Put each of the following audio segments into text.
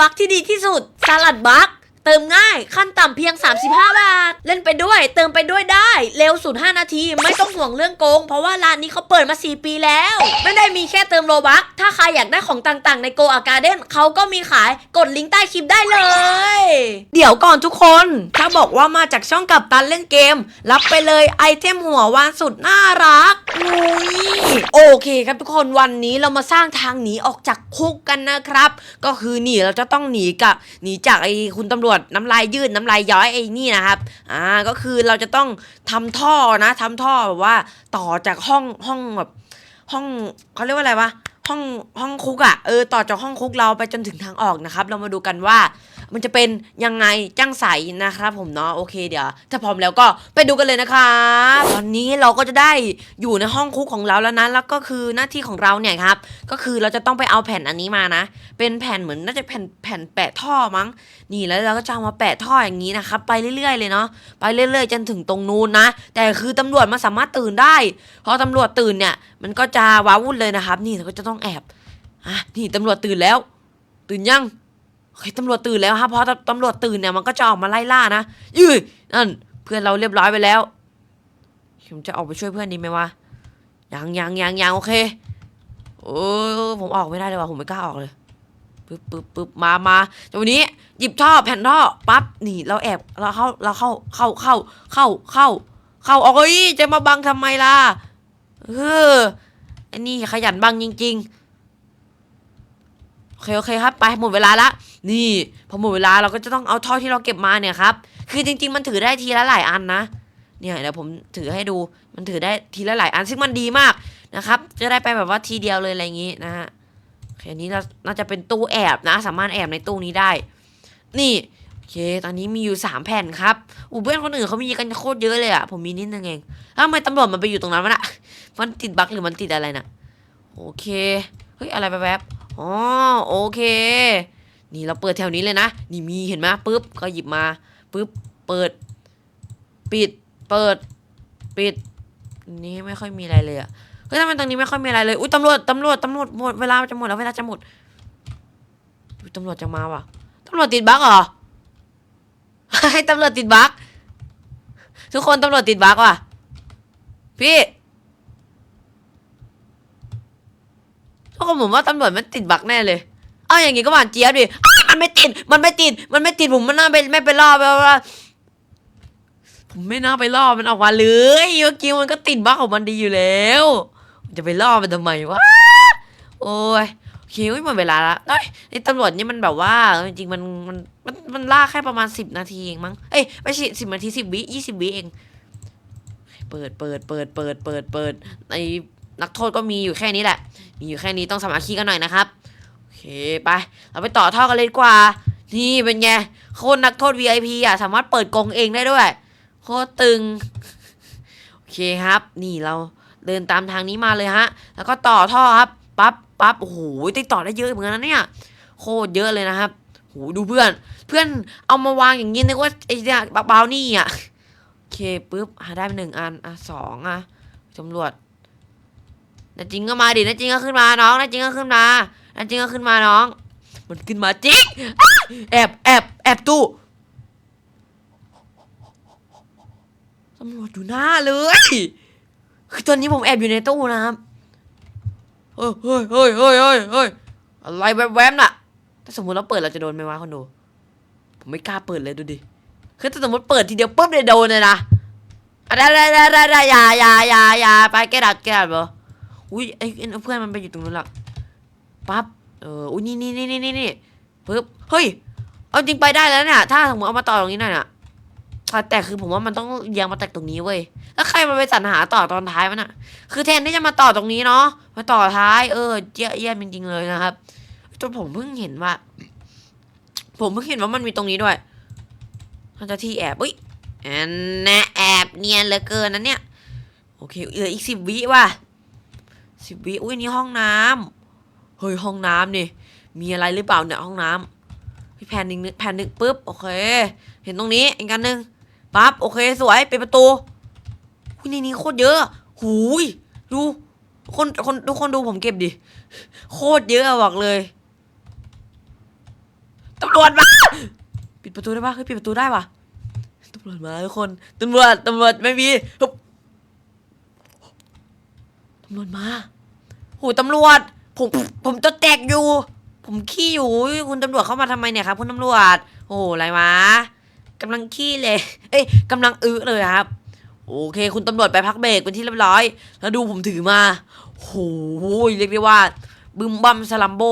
บัคที่ดีที่สุดสลัดบัค เติมง่ายขั้นต่ำเพียง 35 บาท เล่นไปด้วย เติมไปด้วยได้ เร็วสุด 5 นาที ไม่ต้องห่วงเรื่องโกง เพราะว่าร้านนี้เขาเปิดมา 4 ปีแล้ว ไม่ได้มีแค่เติมโลบัคถ้าใครอยากได้ของต่างๆ ในโกอาการ์เด้นเขาก็มีขายกดลิงก์ใต้คลิปได้เลย เดี๋ยวก่อนทุกคน ถ้าบอกว่ามาจากช่องกับตันเล่นเกม รับไปเลยไอเทมหัววานสุดน่ารักอุ้ยโอเคครับทุกคนวันนี้เรามาสร้างทางหนีออกจากคุกกันนะครับ ก็คือหนีเราจะต้องหนีกับหนีจากไอคุณตำรวจน้ำลายยืดน้ำลายย้อยไอ้นี่นะครับ อ่า ก็คือเราจะต้องทำท่อนะทำท่อแบบว่าต่อจากห้องห้องแบบห้องเขาเรียกว่าอะไรวะห้องห้องคุกอะ่ะเออต่อจากห้องคุกเราไปจนถึงทางออกนะครับ เรามาดูกันว่า มันจะเป็นยังไงจ้างใสนะครับผมเนาะโอเคเดี๋ยว ถ้าพร้อมแล้วก็ไปดูกันเลยนะครับตอนนี้เราก็จะได้อยู่ในห้องคุกของเราแล้วนะแล้วก็คือหน้าที่ของเราเนี่ยครับ ก็คือเราจะต้องไปเอาแผ่นอันนี้มานะ เป็นแผ่นเหมือนน่าจะแผ่นแผ่นแปะท่อมั้ง นี่แล้วเราก็จะเอามาแปะท่ออย่างนี้นะครับไปเรื่อยๆ เลยเนาะไปเรื่อยๆจนถึงตรงนู้นนะ แต่คือตำรวจมันสามารถตื่นได้พอตำรวจตื่นเนี่ยมันก็จะว้าวุ่นเลยนะครับ นี่เราก็จะต้องแอบอะนี่ตำรวจตื่นแล้ว ตื่นยัง เฮ้ยตำรวจตื่นแล้วครับพอตตำรวจตื่นเนี่ยมันก็จะออกมาไล่ล่านะยืยนั่นเพื่อนเราเรียบร้อยไปแล้วผมจะออกไปช่วยเพื่อนดีไหมวะยังยังยังยังโอเคโอ้ผมออกไม่ได้เลยว่ะผมไม่กล้าออกเลยปึ๊บปึ๊บปึ๊บมามาจังวะนี้หยิบท่อแผ่นท่อปั๊บนี่เราแอบเราเข้าเราเข้าเข้าเข้าเข้าเข้าเข้าออกเอ้ยจะมาบังทำไมล่ะเออไอ้นี่ขยันบังจริง ๆ เคโอเคครับไปหมดเวลาละนี่พอหมดเวลาเราก็จะต้องเอาท่อที่เราเก็บมาเนี่ยครับคือจริง ๆ มันถือได้ทีละหลายอันนะเนี่ยเดี๋ยวผมถือให้ดูมันถือได้ทีละหลายอันซึ่งมันดีมากนะครับ จะได้ไปแบบว่าทีเดียวเลยอะไรอย่างงี้นะฮะโอเคนี้เราน่าจะเป็นตู้แอบนะ สามารถแอบในตู้นี้ได้ นี่โอเค ตอนนี้มีอยู่สามแผ่นครับอูเพื่อนคนอื่นเขามีกันโคตรเยอะเลยอะผมมีนิดนึงเองทำไมตำรวจมันไปอยู่ตรงนั้นวะน่ะมันติดบั๊กหรือมันติดอะไรน่ะโอเคเฮ้ยอะไรแป๊บๆ อ๋อโอเค นี่เราเปิดแถวนี้เลยนะ นี่มีเห็นไหมปุ๊บก็หยิบมาปุ๊บเปิด ปิด เปิด ปิด นี่ไม่ค่อยมีอะไรเลยอะเฮ้ยทำไมตรงนี้ไม่ค่อยมีอะไรเลยอุ้ยตำรวจตำรวจตำรวจหมดเวลาจะหมดแล้วเวลาจะหมดอุ้ยตำรวจจะมาว่ะตำรวจติดบั๊กเหรอให้ตำรวจติดบั๊กทุกคนตำรวจติดบั๊กว่ะพี่ ทุกคนผมว่าตำรวจมันติดบักแน่เลยเอาอย่างงี้ก็หวานเจี๊ยบดิมันไม่ติด มันไม่ติด มันไม่ติดผมมันน่าไปไม่ไปล่อไปว่าผมไม่น่าไปล่อมันออกมาเลยเมื่อกี้มันก็ติดบักของมันดีอยู่แล้ว จะไปล่อมันทำไมวะโอ้ยคอุ๊ยหมดเวลาละเอ้ยไอ้ตำรวจนี่มันแบบว่าจริงๆมันมันมันมันล่าแค่ประมาณสิบนาทีเองมั้ง เอ้ยไม่ใช่สิบนาทีสิบวิยี่สิบวิเอง เปิดเปิดเปิดเปิดเปิดเปิดไอ้ นักโทษก็มีอยู่แค่นี้แหละ มีอยู่แค่นี้ต้องสมัคคีกันหน่อยนะครับ โอเคไป เราไปต่อท่อกันเลยดีกว่า นี่เป็นไง โคตรนักโทษ VIP อะ สามารถเปิดกรงเองได้ด้วย โคตรตึง โอเคครับ นี่เราเดินตามทางนี้มาเลยฮะ แล้วก็ต่อท่อครับ ปั๊บปั๊บโอ้โหติดต่อได้เยอะเหมือนกันนะเนี่ย โคตรเยอะเลยนะครับโหดูเพื่อน เพื่อนเอามาวางอย่างนี้นึกว่าไอ้เนี่ยบาวนี่อะ โอเคปุ๊บหาได้หนึ่งอัน อะสองอะตำรวจ นาจริงก็มาดินาจริงก็ขึ้นมาน้องนาจริงก็ขึ้นมานาจริงก็ขึ้นมาน้อง มันขึ้นมาจริงอแอบแอบแอบตู้ตำรวจอยู่หน้าเลย คือตอนนี้ผมแอบอยู่ในตู้นะครับเฮ้ยเฮ้ยเฮ้ยเฮ้ยเฮ้ยอะไรแวบๆน่ะ ถ้าสมมติเราเปิดเราจะโดนไหมวะคนดู ผมไม่กล้าเปิดเลยดูดิ คือถ้าสมมติเปิดทีเดียวปุ๊บเลยโดนเลยนะอะได้ได้ได้ได้ได้อย่าอย่าอย่าอย่าไปแกดัดแกดัดเหร อุ้ยไอ้เพื่อนมันไปอยู่ตรงนู้นละปั๊บเอออุ้ยนี่นี่นี่นี่นี่ปึ๊บเฮ้ยเอาจริงไปได้แล้วเนี่ยถ้าสมมติเอามาต่อตรงนี้หน่อยน่ะแต่คือผมว่ามันต้องเรียงมาจากตรงนี้เว้ยแล้วใครมันไปสรรหาต่อตอนท้ายมันอะคือแทนที่จะมาต่อตรงนี้เนาะมาต่อท้ายเออเยี่ยเยี่ยมจริงๆเลยนะครับจนผมเพิ่งเห็นว่า ผมเพิ่งเห็นว่ามันมีตรงนี้ด้วยมันจะที่แอบอุ้ยแอนนะแอบเนียนเหลือเกินนะเนี่ยโอเคเหลืออีกสิบวิว่ะ สิบวิอุ้ยนี่ห้องน้ำเฮ้ยห้องน้ำนี่มีอะไรหรือเปล่าเนี่ยห้องน้ำพี่แผ่นหนึ่งแผ่นหนึ่งปุ๊บโอเค เห็นตรงนี้อีกอันหนึ่งปั๊บโอเคสวยเปิดประตูอุ้ยในนี้โคตรเยอะหูยดูคนคนทุกคนดูผมเก็บดิโคตรเยอะบอกเลยตำรวจมาปิดประตูได้ปะเฮ้ยปิดประตูได้ปะตำรวจมาทุกคนตำรวจตำรวจไม่มีฮึบตำรวจมา หตำรวจ ผมผมจะแตกอยู่ ผมขี้อยู่ คุณตำรวจเข้ามาทำไมเนี่ยครับคุณตำรวจ โอ้โหอะไรวะกำลังขี้เลย เอ้ยกำลังอึเลยครับ โอเค คุณตำรวจไปพักเบรกเป็นที่เรียบร้อย แล้วดูผมถือมาโหเรียกได้ว่า บึมบัมสลัมโบ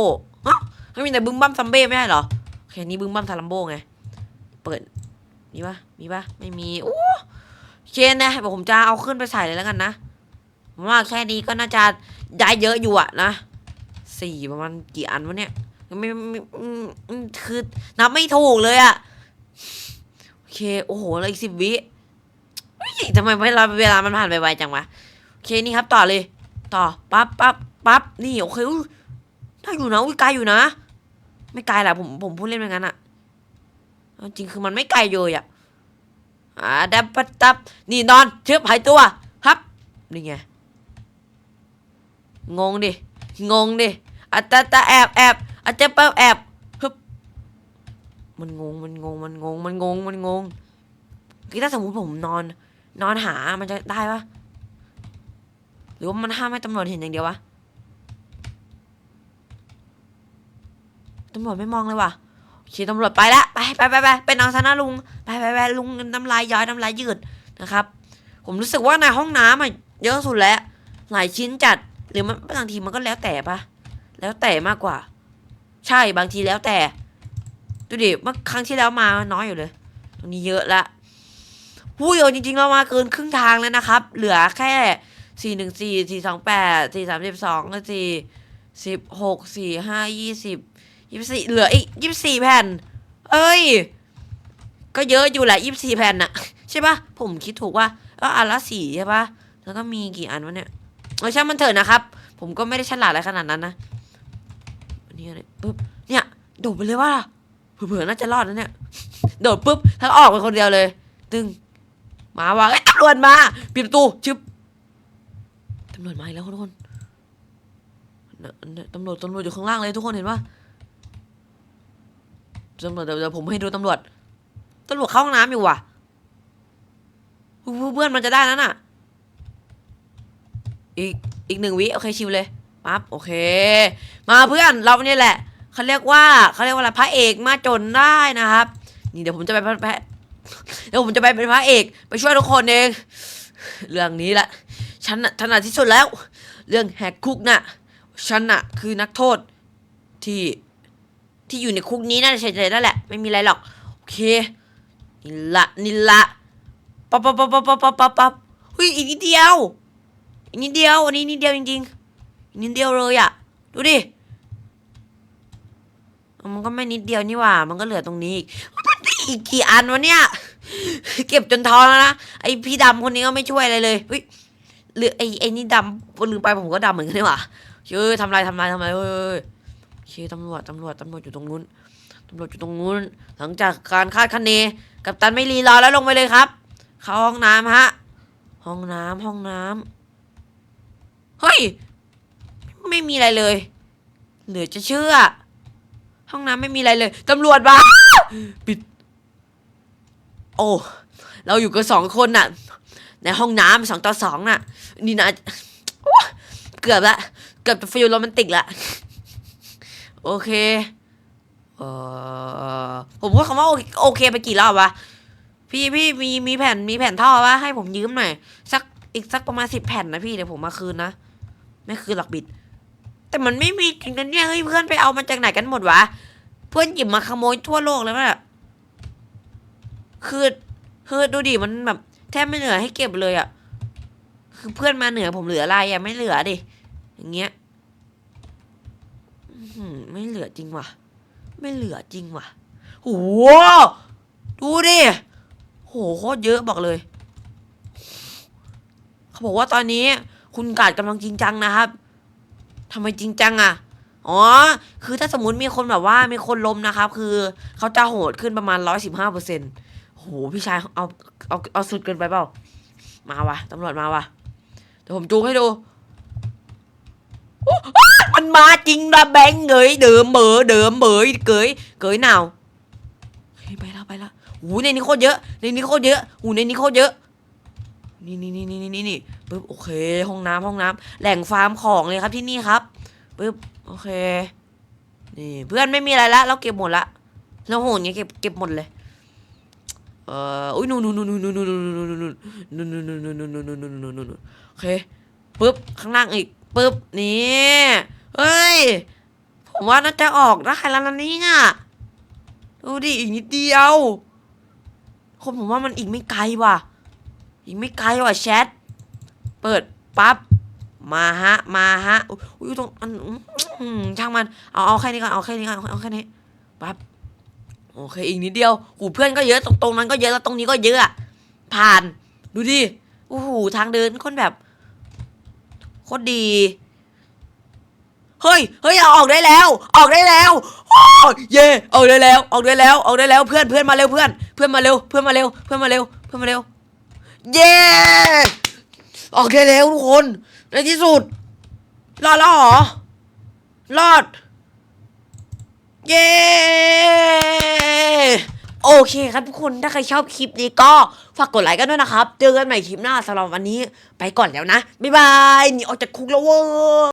ฮะไม่มีแต่บึมบัมซัมเบ้ไม่ใช่เหรอโอเคนี่บึมบัมสลัมโบไง เปิด มีปะมีปะไม่มี โอ้เชนนะบอกผมจะเอาขึ้นไปใส่เลยแล้วกันนะผมว่าแค่นี้ก็น่าจะ ได้เยอะอยู่อะนะสี่ประมาณกี่อันวะเนี่ยไม่ไม่คือนับไม่ถูกเลยอะโอเค โอ้โหเหลยอีกสิบวิทำไมเวลาเวลามันผ่านไปไวจังวะโอเคนี่ครับต่อเลย ต่อปั๊บปั๊บปั๊บนี่โอเคอุ๊ยได้อยู่นะอุ้ยไกลอยู่นะ ไม่ไกลแหละผมผมพูดเล่นไปงั้นอะจริงคือมันไม่ไกลเลยอะอ่าดับปัดตับนี่นอนเชือบหายตัวครับนี่ไง งงดิ งงดิอัตตาตาแอบแอบอาจจะเปิบแอบฮึบมันงง มันงง มันงง มันงง มันงงคือถ้าสมมติผมนอน นอนหา มันจะได้ปะหรือว่ามันห้ามให้ตำรวจเห็นอย่างเดียววะ ตำรวจไม่มองเลยว่ะโอเคตำรวจไปละไปไปไปไปไปนอนซะนะลุง ไปไปไปลุงน้ำลายย้อยน้ำลายยืดนะครับ ผมรู้สึกว่าในห้องน้ำอะเยอะสุดแล้ว หลายชิ้นจัด หรือมันบางทีมันก็แล้วแต่ปะแล้วแต่มากกว่า ใช่บางทีแล้วแต่ ดูดิเมื่อครั้งที่แล้วมาน้อยอยู่เลย ตรงนี้เยอะละผู้โยจริงๆเรามาเกินครึ่งทางแล้วนะครับ เหลือแค่สี่หนึ่งสี่สี่สองแปดสี่สามสิบสองสี่สิบหกสี่ห้ายี่สิบยี่สิบสี่เหลืออีกยี่สิบสี่แผ่น เอ้ย ก็เยอะอยู่แหละยี่สิบสี่แผ่นน่ะ ใช่ปะผมคิดถูกว่าก็อันละสี่ใช่ปะแล้วก็มีกี่อันวะเนี่ย เอาช่างมันเถอะนะครับ ผมก็ไม่ได้ฉลาดอะไรขนาดนั้นนะอันนี้อะไรปึ๊บเนี่ยโดดไปเลยว่าเผื่อๆน่าจะรอดนะเนี่ยโดดปุ๊บทั้งออกไปคนเดียวเลย ตึงมาวางตำรวจมาปิดประตูชึบตำรวจมาอีกแล้วทุกคนตำรวจตำรวจอยู่ข้างล่างเลยทุกคนเห็นปะตำรวจเดี๋ยวผมให้ดูตำรวจตำรวจเข้าห้องน้ำอยู่ว่ะเพื่อนมันจะได้แล้วน่ะ อีกอีกหนึ่งวิโอเคชิวเลยปั๊บโอเค มาเพื่อนเราเนี่ยแหละเขาเรียกว่าเขาเรียกว่าอะไรพระเอกมาจนได้นะครับ นี่เดี๋ยวผมจะไปพระเดี๋ยวผมจะไปเป็นพระเอก ไปช่วยทุกคนเอง เรื่องนี้แหละฉันถนัดที่สุดแล้ว เรื่องแหกคุกน่ะฉันน่ะคือนักโทษที่ที่อยู่ในคุกนี้น่าจะเฉยๆนั่นแหละ ไม่มีอะไรหรอกโอเคนี่ละนี่ละปั๊บปั๊บปั๊บปั๊บปั๊บปั๊บปั๊บเฮ้ยอีกนิดเดียว อีกนิดเดียวอันนี้นิดเดียวจริงๆอีกนิดเดียวเลยอะดูดิมันก็ไม่นิดเดียวนี่หว่า มันก็เหลือตรงนี้อีกมันอีกกี่อันวะเนี่ย เก็บจนท้องแล้วนะไอพี่ดำคนนี้ก็ไม่ช่วยอะไรเลยเฮ้ยหรือไอไอนี่ดำลืมไปผมก็ดำเหมือนกันนี่หว่าเชื่อทำลายทำลายทำลายเฮ้ยเฮ้ยเฮ้ยโอตำรวจตำรวจตำรวจอยู่ตรงนู้นตำรวจอยู่ตรงนู้น หลังจากการคาดคะเนกับตันไม่รีรอแล้วลงไปเลยครับ เข้าห้องน้ำฮะ ห้องน้ำห้องน้ำ เฮ้ย ไม่มีอะไรเลย เหลือจะเชื่อ ห้องน้ำไม่มีอะไรเลยตำรวจมาปิด โอ้ เราอยู่กันสองคนน่ะ ในห้องน้ำสองต่อสองน่ะ นี่นะเกือบละเกือบจะฟิลโรแมนติกละโอเคเออผมพูดคำว่าโอเคไปกี่รอบวะพี่พี่มีมีแผ่นมีแผ่นท่อวะให้ผมยืมหน่อยสักอีกสักประมาณสิบแผ่นนะพี่เดี๋ยวผมมาคืนนะ ไม่คืนหรอกบิด แต่มันไม่มีจริงนะเนี่ยเฮ้ยเพื่อนไปเอามาจากไหนกันหมดวะ เพื่อนหยิบมาขโมยทั่วโลกเลยมั้ยคือคือดูดิมันแบบแทบไม่เหลือให้เก็บเลยอะ่ะ คือเพื่อนมาเหนือผมเหลืออะไรอะ่ะไม่เหลือดิ อย่างเงี้ยไม่เหลือจริงว่ะ ไม่เหลือจริงว่ะโหดูดิโหโคตรเยอะบอกเลย เขาบอกว่าตอนนี้ คุณกาดกำลังจริงจังนะครับทำไมจริงจังอะ่ะอ๋อ คือถ้าสมมติมีคนแบบว่ามีคนล้มนะครับ คือเขาจะโหดขึ้นประมาณร้อยสิบห้าเปอร์เซ็นต์โหพี่ชายเอาเอาเอาสุดเกินไปเปล่า มาวะตำรวจมาวะเดี๋ยวผมจูงให้ดู มันมาจริงนะแบงเงยเดิมเบอเดิมเบยเกยเกยหนาวไปแล้วไปแล้วโอ้ในนี้โคตรเยอะ ในนี้โคตรเยอะโอ้ในนี้โคตรเยอะ นี่นี่นี่นี่นี่นี่นี่ปึ๊บโอเค ห้องน้ำห้องน้ำแหล่งฟาร์มของเลยครับที่นี่ครับปึ๊บโอเค นี่เพื่อนไม่มีอะไรละเราเก็บหมดละเราโหดเงี้ยเก็บเก็บหมดเลยเอ่ออุ้ยนู่นนู่นนู่นนู่นนู่นนู่นนู่นนู่นนู่นนู่นนู่นนู่นนู่นนู่นนู่นนู่นนู่นนู่นโอเคปึ๊บข้างล่างอีกปึ๊บนี่เฮ้ยผมว่าน่าจะออกได้แล้วนะเนี่ยดูดิอีกนิดเดียวคนผมว่ามันอีกไม่ไกลว่ะ อีกไม่ไกลว่ะแชท เปิดปั๊บ มาฮะ มาฮะ อุ้ยตรงอันช่างมัน เอาเอาแค่นี้ก่อน เอาแค่นี้ก่อน เอาแค่นี้ ปั๊บ โอเค อีกนิดเดียวหูเพื่อนก็เยอะ ตรงตรงนั้นก็เยอะแล้วตรงนี้ก็เยอะอะผ่าน ดูดิ โอ้โห ทางเดินคนแบบโคตรดี เฮ้ย เฮ้ย เอาออกได้แล้ว ออกได้แล้วโอ้เย่ออกได้แล้ว ออกได้แล้ว ออกได้แล้ว เพื่อนเพื่อนมาเร็วเพื่อน เพื่อนมาเร็ว เพื่อนมาเร็ว เพื่อนมาเร็ว เพื่อนมาเร็ว เย้ออกได้แล้วทุกคน ในที่สุด รอดแล้วเหรอ รอด เย้โอเคครับทุกคน ถ้าใครชอบคลิปนี้ก็ฝากกดไลค์กันด้วยนะครับ เจอกันใหม่คลิปหน้าสำหรับวันนี้ ไปก่อนแล้วนะ บ๊ายบายหนีออกจากคุกแล้วเว้ย